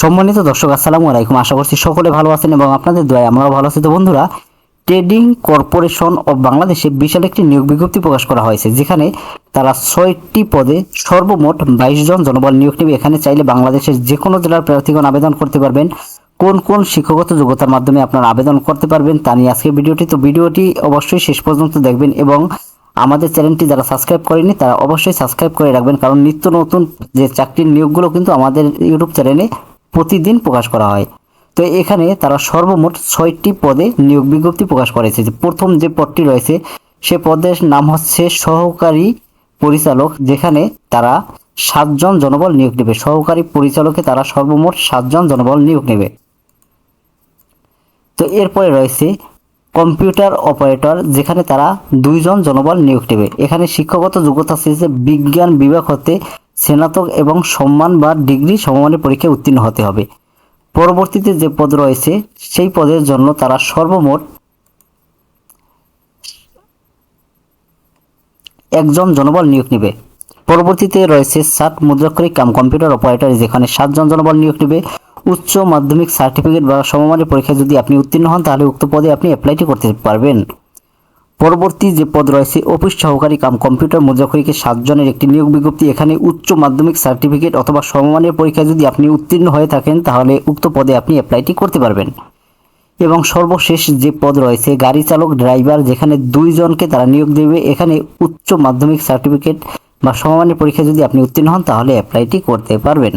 সম্মানিত দর্শক, আসসালামু আলাইকুম। আশা করছি সকলে ভালো আছেন এবং আপনাদের দোয়ায় আমরাও ভালো আছি। তো বন্ধুরা, ট্রেডিং কর্পোরেশন অফ বাংলাদেশে বিশাল একটি নিয়োগ বিজ্ঞপ্তি প্রকাশ করা হয়েছে, যেখানে তারা ছয়টি পদে সর্বমোট বাইশ জন জনবল নিয়োগ নেবে। এখানে চাইলে বাংলাদেশের যে কোনো জেলার প্রার্থীগণ আবেদন করতে পারবেন। কোন কোন শিক্ষাগত যোগ্যতার মাধ্যমে আপনারা আবেদন করতে পারবেন তা নিয়ে আজকে ভিডিওটি। তো ভিডিওটি অবশ্যই শেষ পর্যন্ত দেখবেন এবং আমাদের চ্যানেলটি যারা সাবস্ক্রাইব করেনি তারা অবশ্যই সাবস্ক্রাইব করে রাখবেন। কারণ নিত্য নতুন যে চাকরির নিয়োগগুলো কিন্তু আমাদের ইউটিউব চ্যানেলে প্রতিদিন প্রকাশ করা হয়। তো এখানে তারা সর্বমোট ছয়টি পদে নিয়োগ বিজ্ঞপ্তি প্রকাশ করেছে। যে প্রথম যে পদটি রয়েছে, সে পদের নাম হচ্ছে সহকারী পরিচালক, যেখানে তারা সাতজন জনবল নিয়োগ নেবে। সহকারী পরিচালকে তারা সর্বমোট সাতজন জনবল নিয়োগ নেবে। তো এরপরে রয়েছে কম্পিউটার অপারেটর, যেখানে তারা দুইজন জনবল নিয়োগ নেবে। এখানে শিক্ষাগত যোগ্যতা চেয়েছে বিজ্ঞান বিভাগ হতে স্নাতক এবং সম্মান বা ডিগ্রি সমমানের পরীক্ষায় উত্তীর্ণ হতে হবে। পরবর্তীতে যে পদ রয়েছে, সেই পদের জন্য তারা সর্বমোট একজন জনবল নিয়োগ নেবে। পরবর্তীতে রয়েছে সাত মুদ্রাক্ষরিক কাম কম্পিউটার অপারেটর, যেখানে সাতজন জনবল নিয়োগ নেবে। উচ্চ মাধ্যমিক সার্টিফিকেট বা সমমানের পরীক্ষায় যদি আপনি উত্তীর্ণ হন, তাহলে উক্ত পদে আপনি অ্যাপ্লাইটি করতে পারবেন। পরবর্তী যে পদ রয়েছে, অফিস সহকারী কাম, কম্পিউটার মুদ্রাক্ষরিকে সাতজনের একটি নিয়োগ বিজ্ঞপ্তি। এখানে উচ্চ মাধ্যমিক সার্টিফিকেট অথবা সমমানের পরীক্ষায় যদি আপনি উত্তীর্ণ হয়ে থাকেন, তাহলে উক্ত পদে আপনি অ্যাপ্লাইটি করতে পারবেন। এবং সর্বশেষ যে পদ রয়েছে, গাড়ি চালক, ড্রাইভার, যেখানে দুইজনকে তারা নিয়োগ দেবে, এখানে উচ্চ মাধ্যমিক সার্টিফিকেট বা সমমানের পরীক্ষায় যদি আপনি উত্তীর্ণ হন, তাহলে অ্যাপ্লাইটি করতে পারবেন।